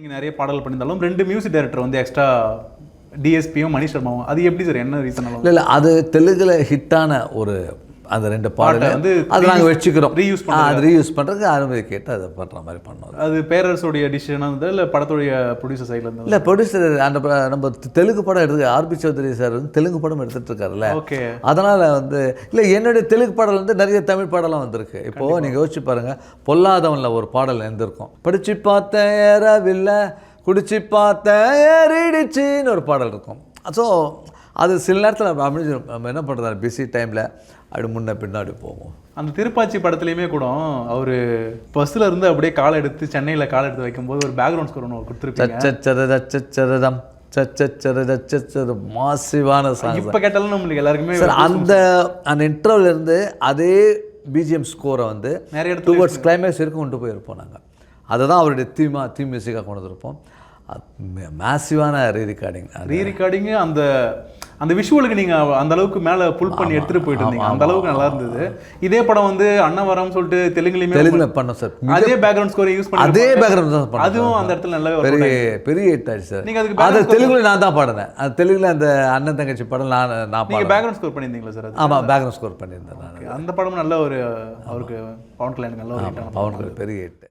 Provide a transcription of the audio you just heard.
நீங்கள் நிறைய பாடல் பண்ணியிருந்தாலும் ரெண்டு மியூசிக் டைரக்டர் வந்து எக்ஸ்ட்ரா டிஎஸ்பியும் மணி சர்மாவும். அது எப்படி சார் என்ன ரீசன் இல்லை இல்லை அது தெலுங்குல ஹிட்டான ஒரு அந்த ரெண்டு பாடலை வந்து அது நாங்கள் வச்சுக்கிறோம். ஆ, அது ரீயூஸ் பண்ணுறதுக்கு அனுமதி கேட்டு அதை பண்ணுற மாதிரி பண்ணோம் அது பேரரசுடைய டிசிஷனாக இருந்தது இல்லை படத்துடைய ப்ரொடியூசர் சைடில் இருந்தது? இல்லை ப்ரொடியூசர் அந்த நம்ம தெலுங்கு படம் எடுத்து ஆர்பி சௌத்ரி சார் வந்து தெலுங்கு படம் எடுத்துட்டு இருக்காருல்ல. ஓகே. அதனால் வந்து இல்லை என்னுடைய தெலுங்கு பாடல் வந்து நிறைய தமிழ் பாடலாம் வந்திருக்கு. இப்போது நீங்கள் யோசிச்சு பாருங்கள் பொல்லாதவனில் ஒரு பாடல் இருந்திருக்கும் படிச்சு பார்த்தேன் ஏறவில்லை குடிச்சு பார்த்தேன் ஏறிடுச்சின்னு ஒரு பாடல் இருக்கும். ஸோ அது சில நேரத்தில் அப்படி நம்ம என்ன பண்ணுறது பிஸி டைமில் அப்படி முன்ன பின்னாடி போவோம். அந்த திருப்பாச்சி படத்துலையுமே கூட அவர் பஸ்ஸில் இருந்து அப்படியே காலை எடுத்து சென்னையில் காலை எடுத்து வைக்கும்போது ஒரு பேக்ரவுண்ட் ஸ்கோர் ஒன்று கொடுத்துருப்பீங்க. மாசிவான சாங். இப்போ கேட்டாலும் நம்மளுக்கு எல்லாருக்குமே சார் அந்த அந்த இன்டர்வல் இருந்து அதே பிஜிஎம் ஸ்கோரை வந்து நிறைய இடத்துல டுவர்ட்ஸ் கிளைமேக்ஸ் வரைக்கும் கொண்டு போயிருப்போம் நாங்கள் அதை தான் அவருடைய தீமா தீ மியூசிக்காக கொண்டு வந்திருப்போம். மேசிவான ரீ ரெக்கார்டிங் ரீ ரெக்கார்டிங்கு அந்த அந்த விஷுவலுக்கு நீங்க அந்த அளவுக்கு மேல புல் பண்ணி எடுத்துட்டு போயிட்டு இருந்தீங்க அந்த அளவுக்கு நல்லா இருந்தது. இதே படம் வந்து அன்னவரம் சொல்லிட்டு தெலுங்குலயுமே தெலுங்குல பண்ணோம் சார். அதே பேக்ரவுண்ட் ஸ்கோர் யூஸ் பண்ணி அதே பேக்ரவுண்ட் தான் அதுவும் அந்த இடத்துல நல்லாவே work பெரிய பெரிய ஹிட் ஆச்சு சார். நீங்க அதுக்கு அது தெலுங்குல நான் தான் பாடினேன். அது தெலுங்குல அந்த அண்ணன் தங்கச்சி படம் நான் நான் நீங்க பாடினேன். பேக்ரவுண்ட் ஸ்கோர் பண்ணியிருந்தீங்களா சார் ஆமாம் பேக்ரவுண்ட் ஸ்கோர் பண்ணியிருந்தேன் நான். அந்த படமும் நல்ல ஒரு அவருக்கு பவன் கல்யாணுக்கு நல்ல ஒரு ஆன பவன்கள் பெரிய ஹிட்